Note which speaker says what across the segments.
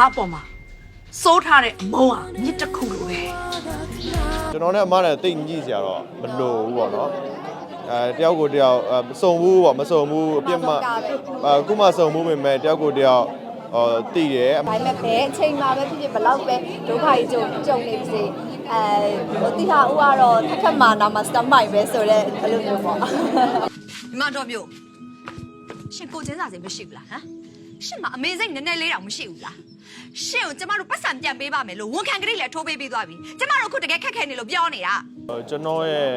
Speaker 1: အပေါ်မှာစိုးထားတဲ့မုံဟာမြစ်တစ်ခုလိုပဲ
Speaker 2: ကျွန်တော်နဲ့အမနဲ့တိတ်ညှိစရာတော့မလိုဘူးပေါ့နော်အဲတယောက်ကိုတယောက်အဲမစုံဘူးပေါ့မစုံဘူးအပြစ်မအဲခုမှစုံမှုပဲမဲ့တယောက်ကိုတယောက်ဟောတည်တယ်
Speaker 3: ဒါပေမဲ့ဘယ်အချိန်မှပဲဖြစ်ဖြစ်ဘလောက်ပဲဒုက္ခကြီးကြုံကြုံနေပါစေအဲဟိုတိဟာဦးကတော့ထက်ထက်မာနာမှာစတမိုင်ပဲဆိုတော့အဲ့လိုမျိုးပေါ့
Speaker 4: ဒီမှာတော့မျိုးရှင်ကိုချင်းစာစိမ်မရှိဘူးလားဟမ်ရှင်မအမေစိတ်နည်းနည်းလေးတောင်မရှိဘူးလား ရှင်ကိုကျမတို့ပတ်စံပြန်ပေးပါမယ်လို့ဝန်ခံကလေးလည်းထိုးပေးပြီးသွားပြီကျမတို့အခုတကယ်ခက်ခဲနေလို့ပြောနေတာ
Speaker 2: ဟိုကျွန်တော်ရဲ့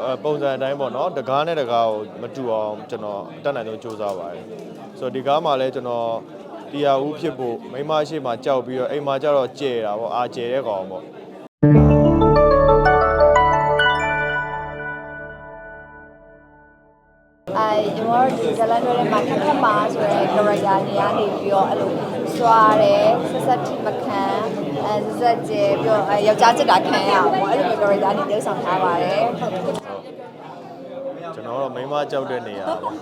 Speaker 2: အဲပုံစံအတိုင်းပေါ့နော်တကားနဲ့တကားကိုမတူအောင်ကျွန်တော်တတ်နိုင်ဆုံးစူးစမ်းပါတယ်ဆိုတော့ဒီကားမှာလည်းကျွန်တော်တရားဦးဖြစ်ဖို့မိန်းမရှိမှကြောက်ပြီးတော့အိမ်မှာကျတော့ကြဲတာပေါ့အာကြဲတဲ့ကောင်ပေါ့
Speaker 3: အဲညီမတို့ဒီဇလန်တွေထဲမှာထက်ထက်မာဆိုတဲ့ character နေရာနေပြီးတော့အဲ့လို စွာတယ်ဆက်ဆက်တိမခံအဲဆက်ဆက်ကျဲပြီးတော့အဲယောက်ျားချစ်တာခံရအောင်ပေါ့အဲ့လိုမျိုး character နေတိဆောင်ထားပါတယ်
Speaker 2: ကျွန်တော်တော့မိန်းမကြောက်တဲ့နေရာပေါ့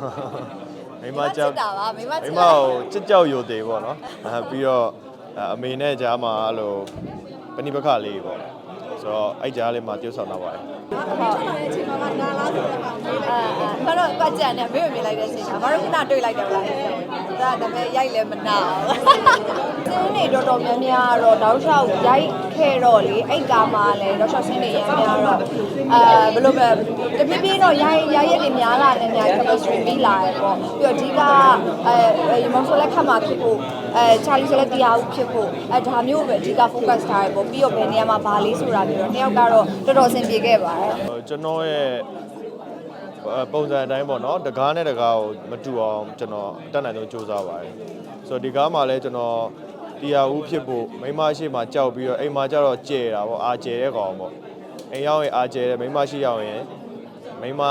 Speaker 2: မိန်းမကြောက်
Speaker 3: တာပါမိမချ
Speaker 2: မိ
Speaker 3: စ်
Speaker 2: န်းမကိုကြက်ကြောက်ရိုသေးပေါ့နော်အဲပြီးတော့အဲအမေနဲ့ကြားမှာအဲ့လိုပဏိပခလေးပေါ့ ဆိုတော့အဲ့ကြားလေးမှာ tiêu ဆောင်တော့ပါတယ်
Speaker 3: ဟုတ်အဲအဲဘာလို့ကကြံနေမေ့မေ့လိုက်တဲ့အချိန်မှာမတို့ခုနတွေ့လိုက်တယ်လားဒါဒါပေမဲ့ရိုက်လည်းမနာဘူးစင်းနေတော်တော်များများတော့တောက်လျှောက်ရိုက်ခဲ့တော့လေအဲ့ကားမှာလည်းတောက်လျှောက်စင်းနေရမ်းများတော့အဲဘယ်လိုပဲတပြည့်ပြည့်တော့ရိုက်ရိုက်ရက်တွေများလာတယ်များ chemistry ပြီးလာတယ်ပေါ့ပြီးတော့ဒီကအဲရေမောဆိုလက်ခတ်မှာဖြစ်ဖို့အဲချာလီဆိုလက်တရားဦးဖြစ်ဖို့အဲဒါမျိုးပဲအဓိက focus ထားရပေါ့ပြီးတော့ဘယ်နေရာမှာဘာလေးဆိုတာပြီးတော့နှစ်ယောက်ကတော့တော်တော်အဆင်ပြေခဲ့ပါတယ်
Speaker 2: ဟိုကျွန်တော်ရဲ့အဲပုံစံအတိုင်းပေါ့နော်တကားနဲ့တကားကိုမတူအောင်ကျွန်တော်တတ်နိုင်ဆုံးစူးစမ်းပါတယ်ဆိုတော့ဒီကားမှာလည်းကျွန်တော်တရားဦးဖြစ်ဖို့မိန်းမရှိမှကြောက်ပြီးတော့အိမ်မှာကျတော့ကြဲတာပေါ့အာကြဲတဲ့ကောင်ပေါ့အိမ်ရောက်ရင်အာကြဲတယ်မိန်းမရှိရောက်ရင်မိန်းမ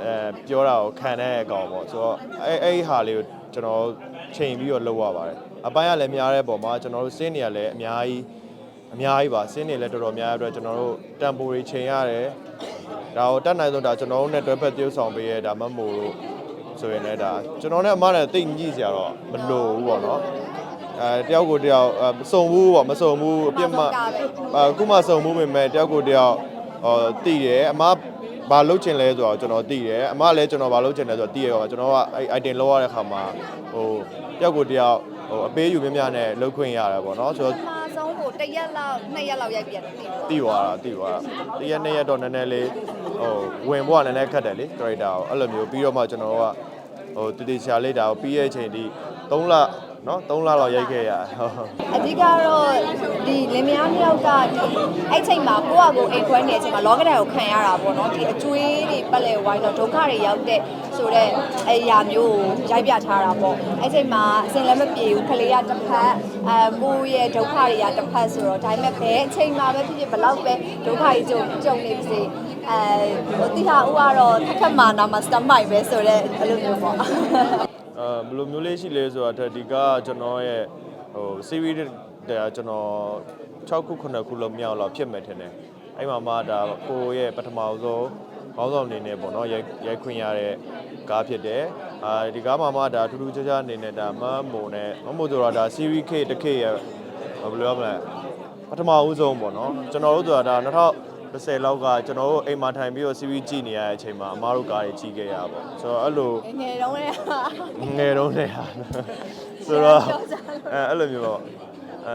Speaker 2: အဲပြောတာကိုခံတဲ့ကောင်ပေါ့ဆိုတော့အဲအဲ့ဒီဟာလေးကိုကျွန်တော်ချိန်ပြီးတော့လုပ်ရပါတယ်အပိုင်းကလည်းများတဲ့ပုံမှာကျွန်တော်တို့စင်းနေရလည်းအများကြီး အများကြီးပါစင်းနေလည်းတော်တော်များတဲ့အတွက်ကျွန်တော်တို့တန်ပိုတွေချိန်ရတယ်ဒါကိုတတ်နိုင်ဆုံးဒါကျွန်တော်တို့နဲ့တွဲဖက် tiêu ဆောင်ပေးရဲဒါမှမဟုတ်လို့ဆိုရင်လည်းဒါကျွန်တော်နဲ့အမနဲ့တိတ်ညှိစရာတော့မလိုဘူးပေါ့နော်အဲတယောက်ကိုတယောက်အဲမစုံဘူးပေါ့မစုံဘူးအပြစ်မအဲခုမှစုံမှုပဲမဲ့တယောက်ကိုတယောက်ဟောတည်တယ်အမဘာလုပ်ချင်လဲဆိုတော့ကျွန်တော်တည်တယ်အမလည်းကျွန်တော်ဘာလုပ်ချင်လဲဆိုတော့တည်ရတော့ကျွန်တော်ကအဲ item လောက်ရတဲ့ခါမှာဟိုတယောက်ကိုတယောက်ဟိုအပေးယူများများနဲ့လုပ်ခွင့်ရတယ်ပေါ့နော်ဆိုတော့
Speaker 3: အမှားဆုံးကို တစ်ရက်လောက်နှစ်ရက်လောက်ရိုက်ပြန်တယ်
Speaker 2: တီးသွားတာတီးသွားတာတရက်နှစ်ရက်တော့နည်းနည်းလေးဟိုဝင်ဖို့ကနည်းနည်းခက်တယ်လေဒရိုက်တာကိုအဲ့လိုမျိုးပြီးတော့မှကျွန်တော်တို့ကဟိုတတိချာလေးဒါကိုပြီးရဲ့အချိန်ဒီ3လ နော်3လလောက်ရိုက်ခဲ့ရဟုတ်
Speaker 3: အဓိကတော့ဒီလင်မယားနှစ်ယောက်ကဒီအဲ့ချိန်မှာကိုယ့်အကိုအိမ်ခွဲနေတဲ့အချိန်မှာလောကဓာတ်ကိုခံရတာပေါ့နော်ဒီအကျွေးတွေပတ်လဲဝိုင်းတော့ဒုက္ခတွေရောက်တဲ့ဆိုတော့အရာမျိုးကိုရိုက်ပြထားတာပေါ့အဲ့ချိန်မှာအစင်လည်းမပြေဘူးခလေးကတစ်ဖက်အဲကိုယ့်ရဲ့ဒုက္ခတွေကတစ်ဖက်ဆိုတော့ဒါပေမဲ့ဘယ်အချိန်မှာပဲဖြစ်ဖြစ်ဘလောက်ပဲဒုက္ခကြီးကြုံကြုံနေပါစေအဲဟိုတိဟာဦးကတော့ထက်ထက်မာနာမှာစတမိုင်ပဲဆိုတော့အဲ့လိုမျိုးပေါ့
Speaker 2: အဲဘယ်လိုမျိုးလေးရှိလဲဆိုတာထက်ဒီကကျွန်တော်ရဲ့ဟို series တဲ့ကျွန်တော်6ခု9ခုလောက်မြောက်လောက်ဖြစ်မယ်ထင်တယ်အဲ့မှာမှဒါကိုရဲ့ပထမဆုံးခေါင်းဆောင်အနေနဲ့ပေါ့နော်ရိုက်ရိုက်ခွင့်ရတဲ့ကားဖြစ်တယ်အာဒီကားမှာမှဒါထူးထူးခြားခြားအနေနဲ့ဒါမမ်မိုနဲ့မမ်မိုဆိုတာဒါ series K တစ် K ရဲ့ဘယ်လိုပြောမလဲပထမဦးဆုံးပေါ့နော်ကျွန်တော်တို့ဆိုတာဒါ 2010လောက်ကကျွန်တော်တို့အိမ်မှာထိုင်ပြီးတော့ series ကြည့်နေရတဲ့အချိန်မှာအမားတို့ကားတွေကြီးခဲ့ရပါပေါ့ဆိုတော့အဲ့လို
Speaker 3: ငယ်တုန်းက
Speaker 2: ငယ်တုန်းနဲ့ဟာဆိုတော့အဲအဲ့လိုမျိုးပေါ့အဲ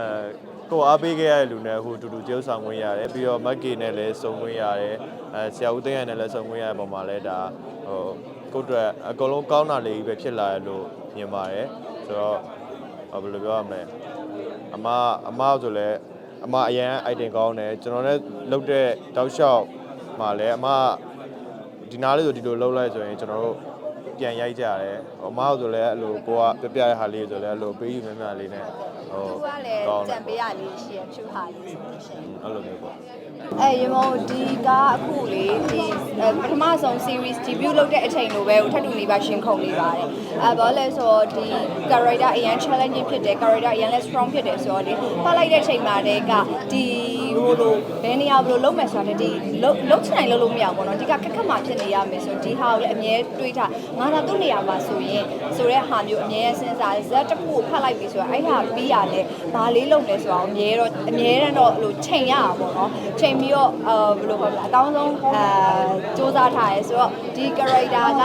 Speaker 2: ကိုအားပေးခဲ့ရတဲ့လူနဲ့ဟိုတူတူကျုပ်ဆောင်ခွင့်ရတယ်ပြီးတော့မက်ကေနဲ့လည်းစုံခွင့်ရတယ်အဲဆရာဦးသိန်းရနဲ့လည်းစုံခွင့်ရတဲ့ပုံမှာလည်းဒါဟိုကိုယ့်အတွက်အကုန်လုံးကောင်းတာလေးပဲဖြစ်လာရလို့မြင်ပါတယ်ဆိုတော့ဘယ်လိုပြောရမလဲအမအမဆိုလဲ အမအရန် item ကောင်းတယ်ကျွန်တော်လည်းလုတ်တဲ့တောက်လျှောက်မှာလည်းအမဒီနားလေးဆိုဒီလိုလှုပ်လိုက်ဆိုရင်ကျွန်တော်တို့ပြန်ရိုက်ကြရတယ်။ဟိုမဟုတ်ဆိုလည်းအဲ့လိုကိုကပြပြတဲ့ဟာလေးဆိုလည်းအဲ့လိုပေးယူမြမြလေးနဲ့ဟို
Speaker 3: သူကလည်း
Speaker 2: ကောင်းတ
Speaker 3: ကြံ
Speaker 2: ယ်
Speaker 3: ပေးရလေးရှိရဖြူဟာလေးဆိုလို့ရှိရင်
Speaker 2: အဲ့လိုမျိုးပေါ့
Speaker 3: အအဲရေမောဒီကအခုလေဒီအဲပထမဆုံး series debut လုပ်တဲ့အချိန်လိုပဲဟိုထပ်တူနေပါရှင်ခုန်နေပါတယ်အဲဘာလဲဆိုတော့ဒီ character အရင် challenging ဖြစ်တယ် character အရင်လည်း strong ဖြစ်တယ်ဆိုတော့လေဖတ်လိုက်တဲ့အချိန်မှာတည်းကဒီဟိုလိုဘယ်နေရာဘယ်လိုလုပ်မယ်ဆိုတာဒီလုံးလုံးချင်နိုင်လုံးလို့မရဘူးပေါ့နော်ဒီကခက်ခက်မှဖြစ်နေရမယ်ဆိုဒီဟာကိုလည်းအမြဲတွေးထားငါသာသူ့နေရာမှာဆိုရင်ဆိုတဲ့ဟာမျိုးအမြဲစဉ်းစားဇက်တစ်ခုကိုဖတ်လိုက်ပြီဆိုတော့အဲ့ဟာပြီးရတယ်ဘာလေးလုပ်လဲဆိုတော့အမြဲတော့အမြဲတမ်းတော့ဟိုချိန်ရတာပေါ့နော်ချိန်ပြီးတော့အာဘယ်လိုခေါ်လဲအကောင်းဆုံးအာစူးစမ်းထားရဲဆိုတော့ဒီ character က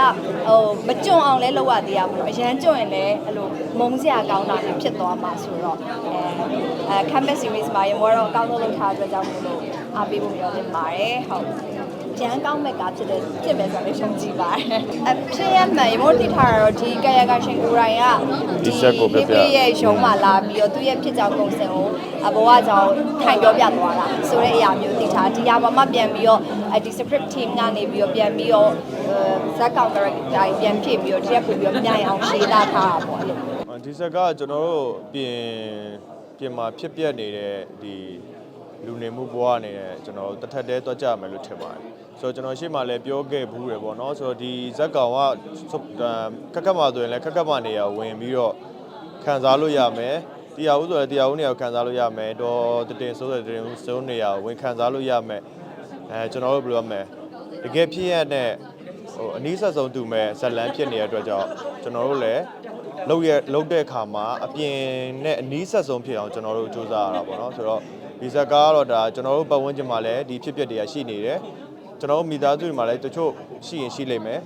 Speaker 3: ဟိုမကြွအောင်လဲလုပ်ရသေးရပါဘူးအရန်ကြွရင်လည်းအဲ့လိုမုန်းစရာကောင်းတာမျိုးဖြစ်သွားမှာဆိုတော့အဲအဲ canvas series မှာရေမောတော့အကောင်းဆုံးလုပ်ထားတဲ့အတွက်ကြောင့်မို့လို့အားပေးဖို့မျှော်လင့်ပါတယ်ဟုတ် ကျန်းကောင်းမဲ့ကားဖြစ်တဲ့ဖြစ်မယ်ဆိုတော့ရှုံးကြည့်ပါတယ်အဖြစ်ရမှန်ရေမောတိထားတာတော့ဒီကာယကရှင်ကိုယ်တိုင်က
Speaker 2: ဒီဆက်ကိုပြပြ
Speaker 3: ဒီရဲ့ရုံးမှာလာပြီးတော့သူ့ရဲ့ဖြစ်ကြောင်းပုံစံကိုအဘဝကြောင့်ထိုင်ပြောပြသွားတာဆိုတဲ့အရာမျိုးသိထားဒီဟာမှာမှပြန်ပြီးတော့အဲဒီ script team ကနေပြီးတော့ပြန်ပြီးတော့ဇက်ကောင် character ပြန်ဖြစ်ပြီးတော့တစ်ရက်ပို့ပြီးတော့မြိုင်အောင်ရှင်းလာထားတာပေါ့အဲ့လို
Speaker 2: ဒီဆက်ကကျွန်တော်တို့ပြင်ပြင်မှာဖြစ်ပျက်နေတဲ့ဒီ လူနေမှုဘဝနေတဲ့ကျွန်တော်တထက်တဲတွက်ကြမယ်လို့ထင်ပါတယ်ဆိုတော့ကျွန်တော်ရှေ့မှာလည်းပြောခဲ့ဘူးရယ်ပေါ့နော်ဆိုတော့ဒီဇက်ကောင်ကခက်ခက်မှဆိုရင်လည်းခက်ခက်မှနေရဝင်ပြီးတော့ခံစားလို့ရမယ်တရားဦးဆိုလည်းတရားဦးနေရာကိုခံစားလို့ရမယ်တော့တတင်ဆိုးတဲ့တတင်ဆိုးနေရာကိုဝင်ခံစားလို့ရမယ်အဲကျွန်တော်တို့ဘယ်လိုရမလဲတကယ်ဖြစ်ရတဲ့ဟိုအနည်းဆက်ဆုံးတူမဲ့ဇက်လန်းဖြစ်နေတဲ့အတွက်ကြောင့်ကျွန်တော်တို့လည်း လောက်ရလောက်တဲ့အခါမှာအပြင်နဲ့အနီးဆက်ဆုံးဖြစ်အောင်ကျွန်တော်တို့စူးစမ်းရတာပေါ့နော်ဆိုတော့ဒီဇက်ကားကတော့ဒါကျွန်တော်တို့ပတ်ဝန်းကျင်မှာလည်းဒီဖြစ်ပျက်တွေကရှိနေတယ်ကျွန်တော်တို့မိသားစုတွေမှာလည်းတချို့ရှိရင်ရှိလိမ့်မယ်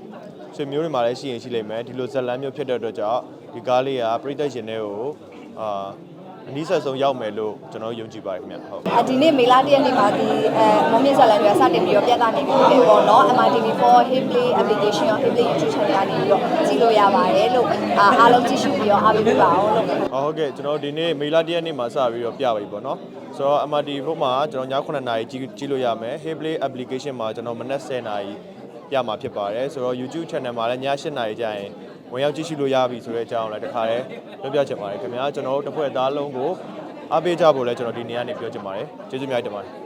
Speaker 2: ဆွေမျိုးတွေမှာလည်းရှိရင်ရှိလိမ့်မယ်ဒီလိုဇက်လန်းမျိုးဖြစ်တဲ့အတွက်ကြောင့်ဒီကားလေးကပြည်သက်ရှင်တွေကိုအာ အနီးဆက်ဆုံးရောက်မယ်လို့ကျွန်တော်ယုံကြည်ပါတယ်ခင်ဗျဟုတ်
Speaker 3: အဒီနေ့မေလာတရက်နေ့မှာဒီအဲမုံမြင့်ဇာတ်လမ်းတွေကစတင်ပြီးတော့ပြသနေပြီဖြစ်ပေါ့နော် MRTV4 Hipley application ရော Hipley YouTube channel ကနေပြီးတော့ကြည့်လို့ရပါတယ်လို့အာအားလုံးကြည့်ရှုပြီးတော့အားပေးပါအောင်လို့
Speaker 2: ဟုတ်ကဲ့ကျွန်တော်ဒီနေ့မေလာတရက်နေ့မှာစပြီးတော့ပြပါပြီပေါ့နော်ဆိုတော့ MRT ဘုတ်မှာကျွန်တော်ည9:00နာရီကြည့်ကြည့်လို့ရမယ် Hayplay application မှာကျွန်တော်မနက်10:00နာရီပြမှာဖြစ်ပါတယ်ဆိုတော့ YouTube channel မှာလည်းည8:00နာရီကျရင် ဝင်ရောက်ကြည့်ရှုလို့ရပြီဆိုတဲ့အကြောင်းလည်းတခါတည်းပြောပြချင်ပါတယ်ခင်ဗျာကျွန်တော်တို့တစ်ဖွဲ့သားလုံးကိုအားပေးကြဖို့လည်းကျွန်တော်ဒီနေ့ကနေပြောချင်ပါတယ်ကျေးဇူးများတင်ပါတယ်